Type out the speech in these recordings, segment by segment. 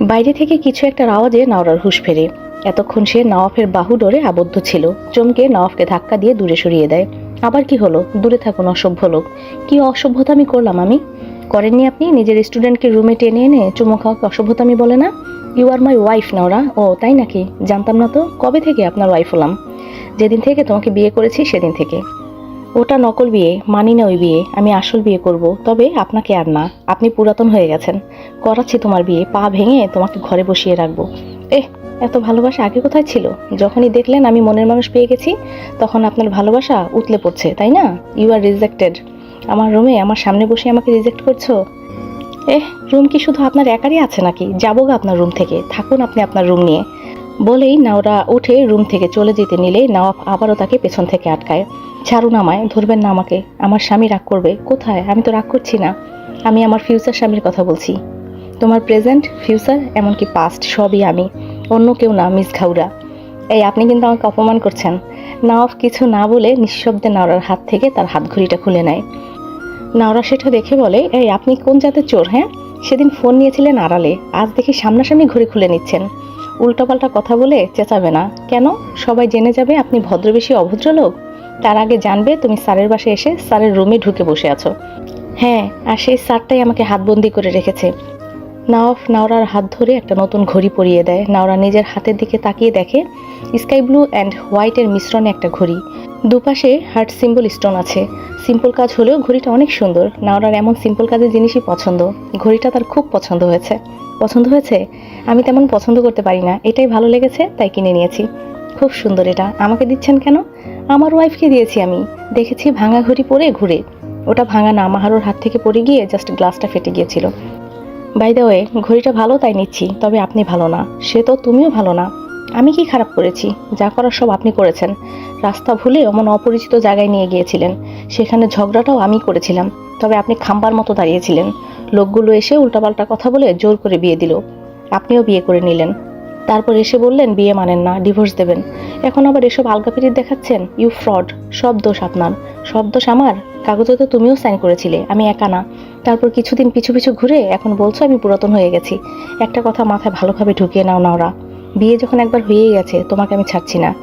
বাইরে থেকে কিছু একটা আওয়াজে নাওরার হুশ ফেরে। এতক্ষণ সে নওয়াফের বাহু ডোরে আবদ্ধ ছিল। চমকে নওয়াফকে ধাক্কা দিয়ে দূরে সরিয়ে দেয়। আবার কি হলো? দূরে থাকুন, অসভ্য লোক। কি অসভ্যতা আমি করলাম আমি? করেননি আপনি? নিজের স্টুডেন্টকে রুমে টেনে এনে চুমো খাওয়াকে অসভ্যতা আমি বলে না? You R my wife Naura. ও, তাই নাকি? জানতাম না তো। কবে থেকে আপনার ওয়াইফ হলাম? যেদিন থেকে তোমাকে বিয়ে করেছি, সেদিন থেকে। ওটা নকল বিয়ে, মানি না ওই বিয়ে, আমি আসল বিয়ে করব, তবে আপনাকে আর না। আপনি পুরাতন হয়ে গেছেন। করাচ্ছি তোমার বিয়ে, পা ভেঙে তোমাকে ঘরে বসিয়ে রাখব। এহ, এত ভালোবাসা আগে কোথায় ছিল? যখনই দেখলেন আমি মনের মানুষ পেয়ে গেছি, তখন আপনার ভালোবাসা উতলে পড়ছে, তাই না? ইউ আর রিজেক্টেড আমার রুমে, আমার সামনে বসে আমাকে রিজেক্ট করছ? এহ, রুম কি শুধু আপনার একারই আছে নাকি? যাব গা আপনার রুম থেকে। থাকুন আপনি আপনার রুম নিয়ে। বলেই নাওরা উঠে রুম থেকে চলে যেতে নিলে নওয়াব আবারও তাকে পেছন থেকে আটকায়। ছাড়ুন আমায়, ধরবেন না আমাকে। আমার স্বামী রাগ করবে। কোথায়? আমি তো রাগ করছি না। আমি আমার ফিউচার স্বামীর কথা বলছি। তোমার প্রেজেন্ট, ফিউচার, এমনকি পাস্ট সবই আমি। অন্য কেউ না, মিস ঘাউরা। এই, আপনি কিন্তু আমাকে অপমান করছেন। নওয়াব কিছু না বলে নিঃশব্দে নাওরার হাত থেকে তার হাত ঘড়িটা খুলে নেয়। নাওরা সেটা দেখে বলে, এই, আপনি কোন জাতের চোর হ্যাঁ? সেদিন ফোন নিয়েছিলেন আড়ালে। আজ দেখি সামনাসামনি ঘড়ি খুলে নিচ্ছেন। উল্টাপাল্টা কথা বলে চেঁচাবে না। কেন? সবাই জেনে যাবে আপনি ভদ্রবেশী অভদ্রলোক তার আগে জানবে তুমি স্যারের বাসে এসে স্যারের রুমে ঢুকে বসে আছো। হ্যাঁ আর সেই স্যারটাই আমাকে হাতবন্দি করে রেখেছে। নাওয়াফ নাওরার হাত ধরে একটা নতুন ঘড়ি পরিয়ে দেয়। নাওরা নিজের হাতের দিকে তাকিয়ে দেখে, স্কাই ব্লু অ্যান্ড হোয়াইটের মিশ্রণে একটা ঘড়ি। দুপাশে হার্ট সিম্বল স্টোন আছে। সিম্পল কাজ হলেও ঘড়িটা অনেক সুন্দর। নাওরার এমন সিম্পল কাজের জিনিসই পছন্দ। ঘড়িটা তার খুব পছন্দ হয়েছে। পছন্দ হয়েছে? আমি তেমন পছন্দ করতে পারি না। এটাই ভালো লেগেছে, তাই কিনে নিয়েছি। খুব সুন্দর এটা। আমাকে দিচ্ছেন কেন? আমার ওয়াইফকে দিয়েছি আমি। দেখেছি ভাঙা ঘড়ি পরে ঘুরে। ওটা ভাঙা না, মাহারোর হাত থেকে পড়ে গিয়ে জাস্ট গ্লাসটা ফেটে গিয়েছিল। বাই দ্য ওয়ে ঘড়িটা ভালো তাই নিচ্ছি, তবে আপনি ভালো না। সে তো তুমিও ভালো না। আমি কি খারাপ করেছি? যা করার সব আপনি করেছেন। রাস্তা ভুলে অমন অপরিচিত জায়গায় নিয়ে গিয়েছিলেন। সেখানে ঝগড়াটাও আমি করেছিলাম। তবে আপনি খাম্বার মতো দাঁড়িয়েছিলেন। লোকগুলো এসে উল্টাপাল্টা কথা বলে জোর করে বিয়ে দিল। আপনিও বিয়ে করে নিলেন। তারপর এসে বললেন, বিয়ে মানেন না, ডিভোর্স দেবেন। এখন আবার এসব আলগাপিরিত দেখাচ্ছেন? ইউ ফ্রড, সব দোষ আপনার। সব দোষ আমার? কাগজে তো তুমিও সাইন করেছিলে, আমি একা না। তারপর কিছুদিন পিছু পিছু ঘুরে এখন বলছো আমি পুরাতন হয়ে গেছি। একটা কথা মাথায় ভালোভাবে ঢুকিয়ে নাও না ওরা। বিয়ে যখন একবার হয়েই গেছে, তোমাকে আমি ছাড়ছি না।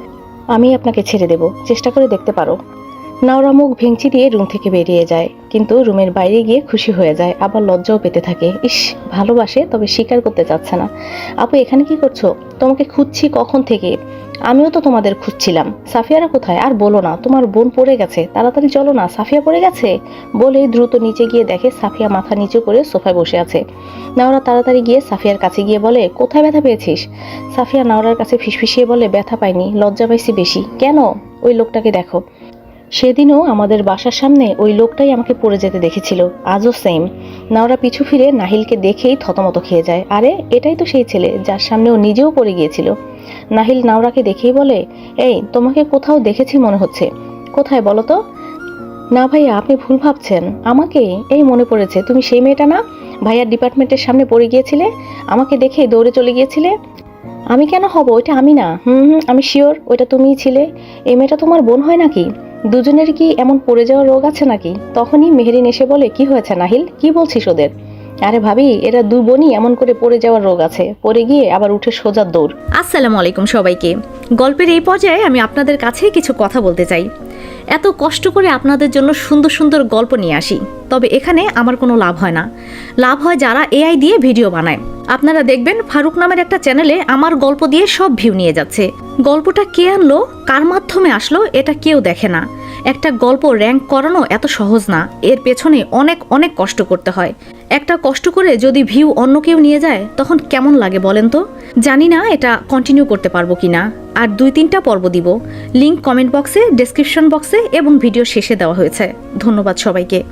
আমি আপনাকে ছেড়ে দেব। চেষ্টা করে দেখতে পারো। নাওরা মুখ ভেঙচি দিয়ে রুম থেকে বেরিয়ে যায়, কিন্তু রুমের বাইরে গিয়ে খুশি হয়ে যায়, আবার লজ্জাও পেতে থাকে। ইস, ভালোবাসে, তবে স্বীকার করতে চাচ্ছে না। আপু, এখানে কি করছ? তোমাকে খুঁজছি কখন থেকে? আমিও তো তোমাদের খুঁজছিলাম। সাফিয়ারা কোথায়? আর বলো না, তোমার বোন পড়ে গেছে। তাড়াতাড়ি চলো না, সাফিয়া পড়ে গেছে? বলে দ্রুত নিচে গিয়ে দেখে সাফিয়া মাথা নিচু করে সোফায় বসে আছে। নাওরা তাড়াতাড়ি গিয়ে সাফিয়ার কাছে গিয়ে বলে, কোথায় ব্যথা পেয়েছিস? সাফিয়া নাওরার কাছে ফিসফিসিয়ে বলে, ব্যথা পাইনি, লজ্জা পাইছি বেশি। কেন? ওই লোকটাকে দেখো। সেদিনও আমাদের বাসার সামনে ওই লোকটাই আমাকে পড়ে যেতে দেখেছিল। আজও সেম নাওরা পিছু ফিরে নাহিলকে দেখেই থতমত খেয়ে যায়। আরে, এটাই তো সেই ছেলে যার সামনে ও নিজেও পড়ে গিয়েছিল। নাহিল নাওরাকে দেখেই বলে, এই, তোমাকে কোথাও দেখেছি মনে হচ্ছে। কোথায় বলো তো? না ভাইয়া, আপনি ভুল ভাবছেন। আমাকে? এই মনে পড়েছে। তুমি সেই মেয়েটা না? ভাইয়ার ডিপার্টমেন্টের সামনে পড়ে গিয়েছিলে? আমাকে দেখে দৌড়ে চলে গিয়েছিলে? আমি কেন হব? ওইটা আমি না। হুম হুম, আমি শিওর, ওইটা তুমিই ছিলে। এই মেয়েটা তোমার বোন হয় নাকি? দুজনের কি এমন পড়ে যাওয়ার রোগ আছে নাকি? তখনই মেহেরিন এসে বলে, কি হয়েছে নাহিল? কি বলছিস ওদের? আরে ভাবি, এরা দু বোনই এমন করে পড়ে যাওয়ার রোগ আছে। পড়ে গিয়ে আবার উঠে সোজা দৌড়। আসসালামু আলাইকুম সবাইকে। গল্পের এই পর্যায়ে আমি আপনাদের কাছে কিছু কথা বলতে চাই। এত কষ্ট করে আপনাদের জন্য সুন্দর সুন্দর গল্প নিয়ে আসি। তবে এখানে আমার কোনো লাভ হয় না। লাভ হয় যারা এআই দিয়ে ভিডিও বানায়। আপনারা দেখবেন ফারুক নামের একটা চ্যানেলে আমার গল্প দিয়ে সব ভিউ নিয়ে যাচ্ছে। গল্পটা কে আনলো, কার মাধ্যমে আসলো, এটা কেউ দেখে না। একটা গল্প র্যাঙ্ক করানো এত সহজ না, এর পেছনে অনেক অনেক কষ্ট করতে হয়। একটা কষ্ট করে যদি ভিউ অন্য কেউ নিয়ে যায়, তখন কেমন লাগে বলেন তো? জানি না এটা কন্টিনিউ করতে পারব কিনা। আর দুই তিনটা পর্ব দিব। লিংক কমেন্ট বক্সে ডেসক্রিপশন বক্সে এবং ভিডিও শেষে দেওয়া হয়েছে। ধন্যবাদ সবাইকে।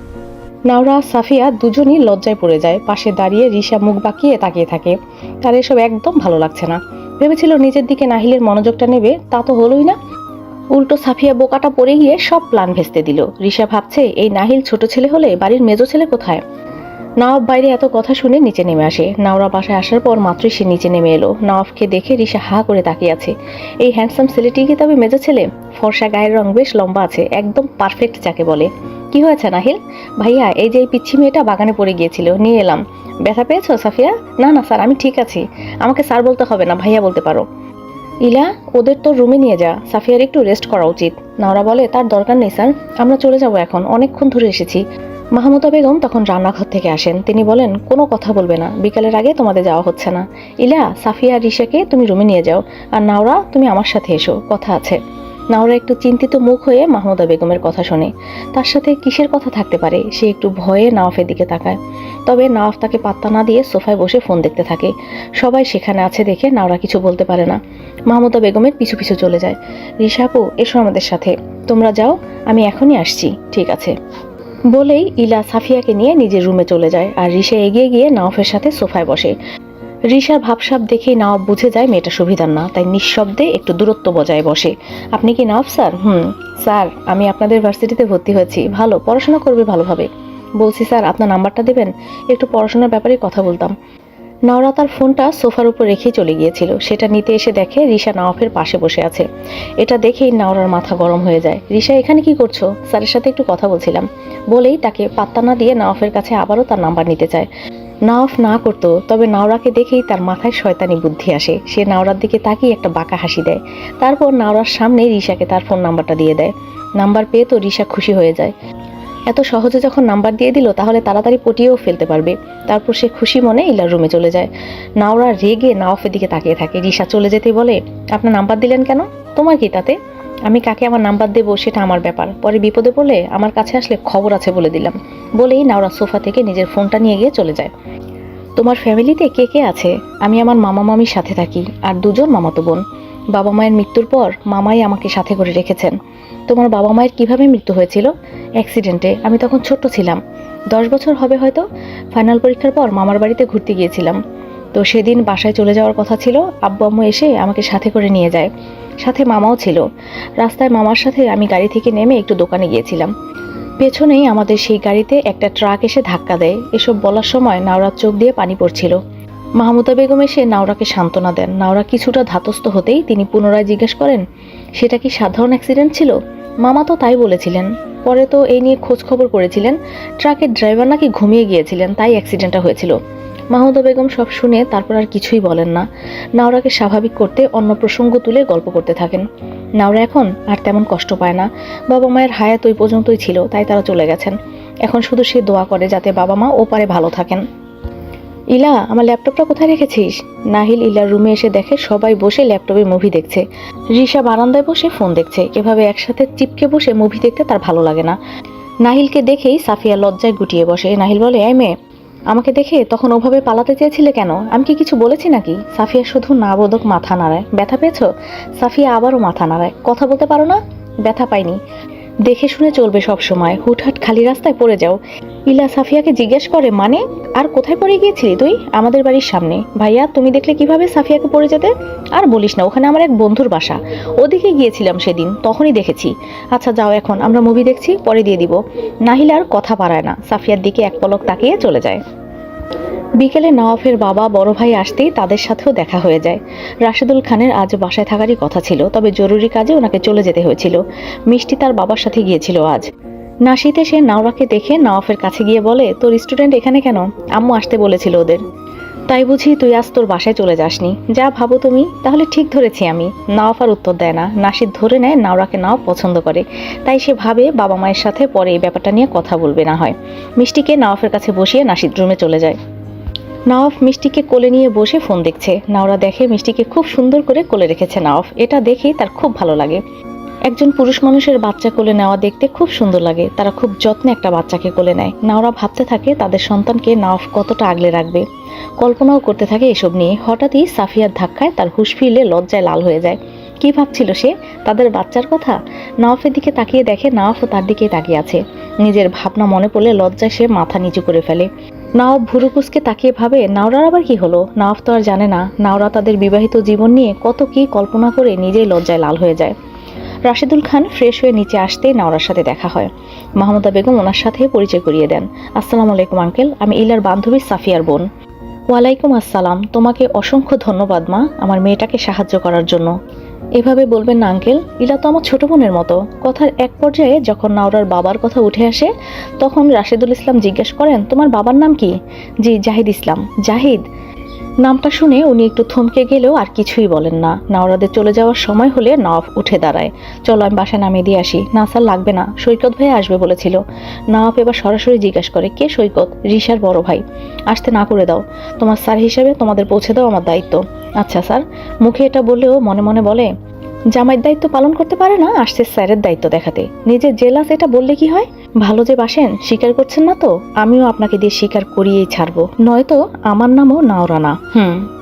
নাওরা, সাফিয়া দুজনই লজ্জায় পড়ে যায়। পাশে দাঁড়িয়ে রিসা মুখ বাঁকিয়ে তাকিয়ে থাকে। তার এসব একদম ভালো লাগছে না। ভেবেছিল নিজের দিকে নাহিলের মনোযোগটা নেবে, তা তো হলোই না। উল্টো সাফিয়া বোকাটা পড়ে গিয়ে সব প্ল্যান ভেস্তে দিল। রিসা ভাবছে, এই নাহিল ছোট ছেলে হলে বাড়ির মেজো ছেলে কোথায়? নওয়াব বাইরে এত কথা শুনে নিচে নেমে আসে। নাওরা বাসায় আসার পর মাত্রই সে নিচে নেমে এলো। নওয়াবকে দেখে রিসা হা করে তাকিয়ে আছে। এই হ্যান্ডসাম ছেলেটি কি তবে মেজো ছেলে? ফর্সা গায়ের রং বেশ লম্বা আছে, একদম পারফেক্ট যাকে বলে। কি হয়েছে নাহিল? ভাইয়া, এই যে এই পিচ্ছি মেয়েটা বাগানে পড়ে গিয়েছিল, নিয়ে এলাম। ব্যথা পেয়েছ, সাফিয়া? না না, স্যার, আমি ঠিক আছি। আমাকে স্যার বলতে হবে না, ভাইয়া বলতে পারো। ইলা, ওদের তো রুমে নিয়ে যা। সাফিয়ার একটু রেস্ট করা উচিত। নাওরা বলে, তার দরকার নেই, স্যার। আমরা চলে যাব এখন, অনেকক্ষণ ধরে এসেছি। মাহমুদা বেগম তখন রান্নাঘর থেকে আসেন। তিনি বলেন, কোনো কথা বলবে না, বিকালের আগে তোমাদের যাওয়া হচ্ছে না। ইলা, সাফিয়া রিশাকে তুমি রুমে নিয়ে যাও, আর নাওরা, তুমি আমার সাথে এসো, কথা আছে। নাওরা একটু চিন্তিত মুখ হয়ে মাহমুদা বেগমের কথা শোনে। তার সাথে কিসের কথা থাকতে পারে, সে একটু ভয়ে নওয়াফের দিকে তাকায়। তবে নওয়াফ তাকে পাত্তা না দিয়ে সোফায় বসে ফোন দেখতে থাকে। সবাই সেখানে আছে দেখে নাওরা কিছু বলতে পারে না। মাহমুদা বেগমের পিছু পিছু চলে যায়। রিশাপু এসো আমাদের সাথে। তোমরা যাও, আমি এখনই আসছি, ঠিক আছে। বলেই ইলা সাফিয়াকে নিয়ে নিজের রুমে চলে যায়। আর রিশা এগিয়ে গিয়ে নাওফের সাথে সোফায় বসে। রিশার ভাবসাব দেখেই নওয়াব বুঝে যায় মেয়েটা সুবিধার না, তাই নিঃশব্দে একটু দূরত্ব বজায় বসে। আপনি কি নওয়াব স্যার? হুম, স্যার, আমি আপনাদের ভার্সিটিতে ভর্তি হয়েছি। ভালো, পড়াশোনা করবে ভালোভাবে। বলছি, স্যার, আপনার নাম্বারটা দেবেন? একটু পড়াশোনার ব্যাপারে কথা বলতাম। নওরা তার ফোনটা সোফার উপর রেখেই চলে গিয়েছিল। সেটা নিতে এসে দেখে রিশা নওয়াফের পাশে বসে আছে। এটা দেখেই নাওরার মাথা গরম হয়ে যায়। রিশা, এখানে কি করছ? স্যারের সাথে একটু কথা বলছিলাম। বলেই তাকে পাত্তা না দিয়ে নওয়াফের কাছে আবারও তার নাম্বার নিতে চায়। নওয়াফ না করতো, তবে নাওরাকে দেখেই তার মাথায় শয়তানি বুদ্ধি আসে। সে নাওরার দিকে তাকিয়ে একটা বাঁকা হাসি দেয়। তারপর নাওরার সামনে রিশাকে তার ফোন নাম্বারটা দিয়ে দেয়। নাম্বার পেয়ে তো রিশা খুশি হয়ে যায়। এত সহজে যখন নাম্বার দিয়ে দিল, তাহলে তাড়াতাড়ি পটিয়েও ফেলতে পারবে। তারপর সে খুশি মনে ইলার রুমে চলে যায়। নাওরা রেগে নাওয়াফের দিকে তাকিয়ে থাকে। রিশা চলে যেতে বলে আপনার নাম্বার দিলেন কেন? তোমার কি তাতে? আমি কাকে আমার নাম্বার দেবো সেটা আমার ব্যাপার। পরে বিপদে পড়লে আমার কাছে আসলে খবর আছে বলে দিলাম। বলেই নাওরা সোফা থেকে নিজের ফোনটা নিয়ে গিয়ে চলে যায়। তোমার ফ্যামিলিতে কে কে আছে? আমি আমার মামা মামির সাথে থাকি আর দুজন মামাতো বোন। বাবা মায়ের মৃত্যুর পর মামাই আমাকে সাথে করে রেখেছেন। তোমার বাবা মায়ের কীভাবে মৃত্যু হয়েছিল? অ্যাক্সিডেন্টে আমি তখন ছোট্ট ছিলাম। দশ বছর হবে হয়তো। ফাইনাল পরীক্ষার পর মামার বাড়িতে ঘুরতে গিয়েছিলাম। তো সেদিন বাসায় চলে যাওয়ার কথা ছিল। আব্বু আম্মু এসে আমাকে সাথে করে নিয়ে যায়। সাথে মামাও ছিল। রাস্তায় মামার সাথে আমি গাড়ি থেকে নেমে একটু দোকানে গিয়েছিলাম। পেছনেই আমাদের সেই গাড়িতে একটা ট্রাক এসে ধাক্কা দেয়। এসব বলার সময় নাওরার চোখ দিয়ে পানি পড়ছিল। মাহমুদা বেগম এসে নাওরাকে সান্ত্বনা দেন। নাওরা কিছুটা ধাতস্থ হতেই তিনি পুনরায় জিজ্ঞেস করেন, সেটা কি সাধারণ অ্যাক্সিডেন্ট ছিল? মামা তো তাই বলেছিলেন। পরে তো এই নিয়ে খোঁজ খবর করেছিলেন। ট্রাকের ড্রাইভার নাকি ঘুমিয়ে গিয়েছিলেন, তাই অ্যাক্সিডেন্টটা হয়েছিল। মাহমুদা বেগম সব শুনে তারপর আর কিছুই বলেন না। নাওরাকে স্বাভাবিক করতে অন্য প্রসঙ্গ তুলে গল্প করতে থাকেন। নাওরা এখন আর তেমন কষ্ট পায় না। বাবা মায়ের হায়াত ওই পর্যন্তই ছিল, তাই তারা চলে গেছেন। এখন শুধু সে দোয়া করে যাতে বাবা মা ওপারে ভালো থাকেন। ইলা, আমার ল্যাপটপটা কোথায় রেখেছিস? নাহিল ইলার রুমে এসে দেখে সবাই বসে ল্যাপটপে মুভি দেখছে। রিশা বারান্দায় বসে ফোন দেখছে। এভাবে একসাথে চিপকে বসে মুভি দেখতে তার ভালো লাগে না। নাহিলকে দেখেই সাফিয়া লজ্জায় গুটিয়ে বসে। নাহিল বলে, এই মেয়ে আমাকে দেখে তখন ওভাবে পালাতে চেয়েছিলে কেন? আমি কি কিছু বলেছি নাকি? সাফিয়া শুধু না বোধক মাথা নাড়ায়। ব্যথা পেয়েছ? সাফিয়া আবারও মাথা নাড়ায়। কথা বলতে পারো না? ব্যথা পাইনি। দেখে শুনে চলবে সব সময়। হুটহাট খালি রাস্তায় পড়ে যাও। ইলা সাফিয়াকে জিজ্ঞেস করে মানে আর কোথায় পড়ে গিয়েছিলি তুই? আমাদের বাড়ির সামনে। ভাইয়া, তুমি দেখলে কীভাবে সাফিয়াকে পড়ে যেতে? আর বলিস না, ওখানে আমার এক বন্ধুর বাসা। ওদিকে গিয়েছিলাম সেদিন, তখনই দেখেছি। আচ্ছা যাও এখন, আমরা মুভি দেখছি, পরে দিয়ে দিব। নাহিল আর কথা পারায় না। সাফিয়ার দিকে এক পলক তাকিয়ে চলে যায়। বিকেলে নওয়াফের বাবা বড় ভাই আসতেই তাদের সাথেও দেখা হয়ে যায়। রাশেদুল খানের আজ বাসায় থাকারই কথা ছিল, তবে জরুরি কাজে ওনাকে চলে যেতে হয়েছিল। মিষ্টি তার বাবার সাথে গিয়েছিল আজ। নাসিতে সে নাওরাকে দেখে নওয়াফের কাছে গিয়ে বলে, তোর স্টুডেন্ট এখানে কেন? আম্মু আসতে বলেছিল ওদের। তাই বুঝি তুই আজ তোর বাসায় চলে যাসনি। যা ভাবো তুমি, তাহলে ঠিক ধরেছি আমি। নাওয়াফ আর উত্তর দেয় না। নাসিদ ধরে নেয়, নাওরাকে নাও পছন্দ করে। তাই সে ভাবে বাবা মায়ের সাথে পরে এই ব্যাপারটা নিয়ে কথা বলবে না হয়। মিষ্টিকে নাওয়াফের কাছে বসিয়ে নাসিদ রুমে চলে যায়। নওয়াফ মিষ্টিকে কোলে নিয়ে বসে ফোন দেখছে। নাওরা দেখে মিষ্টিকে খুব সুন্দর করে কোলে রেখেছে নওয়াফ। এটা দেখে তার খুব ভালো লাগে। একজন পুরুষ মানুষের বাচ্চা কোলে নেওয়া দেখতে খুব সুন্দর লাগে। তারা খুব যত্নে একটা বাচ্চাকে কোলে নেয়। নাওরা ভাবতে থাকে তাদের সন্তানকে নাওফ কতটা আগলে রাখবে। কল্পনাও করতে থাকে এসব নিয়ে। হঠাৎই সাফিয়ার ধাক্কায় তার হুশ ফিরলে লজ্জায় লাল হয়ে যায়। কি ভাবছিল সে? তাদের বাচ্চার কথা? নাওফের দিকে তাকিয়ে দেখে নওয়াফও তার দিকে তাকিয়ে আছে। নিজের ভাবনা মনে পড়লে লজ্জায় সে মাথা নিচু করে ফেলে। নওয়াব ভুরুকুসকে তাকিয়ে ভাবে, নাওরার আবার কি হলো? নাওফ তো আর জানে না। নাওরা তাদের বিবাহিত জীবন নিয়ে কত কি কল্পনা করে নিজেই লজ্জায় লাল হয়ে যায়। রাশেদুল খান ফ্রেশ হয়ে নিচে আসতেই নাওরার সাথে দেখা হয়। মাহমুদা বেগম ওনার সাথে পরিচয় করিয়ে দেন। আসসালামু আলাইকুম, আঙ্কেল। আমি ইলার বান্ধবী সাফিয়ার বোন। ওয়ালাইকুম আসসালাম। তোমাকে অসংখ্য ধন্যবাদ, মা, আমার মেয়েটাকে সাহায্য করার জন্য। এভাবে বলবেন না, আঙ্কেল। ইলা তো আমার ছোট বোনের মতো। কথার এক পর্যায়ে যখন নাওরার বাবার কথা উঠে আসে, তখন রাশেদুল ইসলাম জিজ্ঞেস করেন, তোমার বাবার নাম কি? জি, জাহিদ ইসলাম। জাহিদ? নামটা শুনে উনি একটু থমকে গেলেও আর কিছুই বলেন না। নাওরাদের চলে যাওয়ার সময় হলে নওয়াব উঠে দাঁড়ায়। চলো, আমি বাসায় নামিয়ে দিয়ে আসি। না স্যার, লাগবে না। সৈকত ভাই আসবে বলেছিল। নওয়াব এবার সরাসরি জিজ্ঞাসা করে, কে সৈকত? রিশার বড় ভাই। আসতে না করে দাও। তোমার স্যার হিসেবে তোমাদের পৌঁছে দাও আমার দায়িত্ব। আচ্ছা স্যার। মুখে এটা বললেও মনে মনে বলে, জামাইয়ের দায়িত্ব পালন করতে পারে না? আসছে স্যারের দায়িত্ব দেখাতে। নিজের জেলাস এটা বললে কি হয়? ভালো যে বাসেন, স্বীকার করছেন না তো? আমিও আপনাকে দিয়ে স্বীকার করিয়েই ছাড়বো। নয়তো আমার নামও নাওরানা। হুম।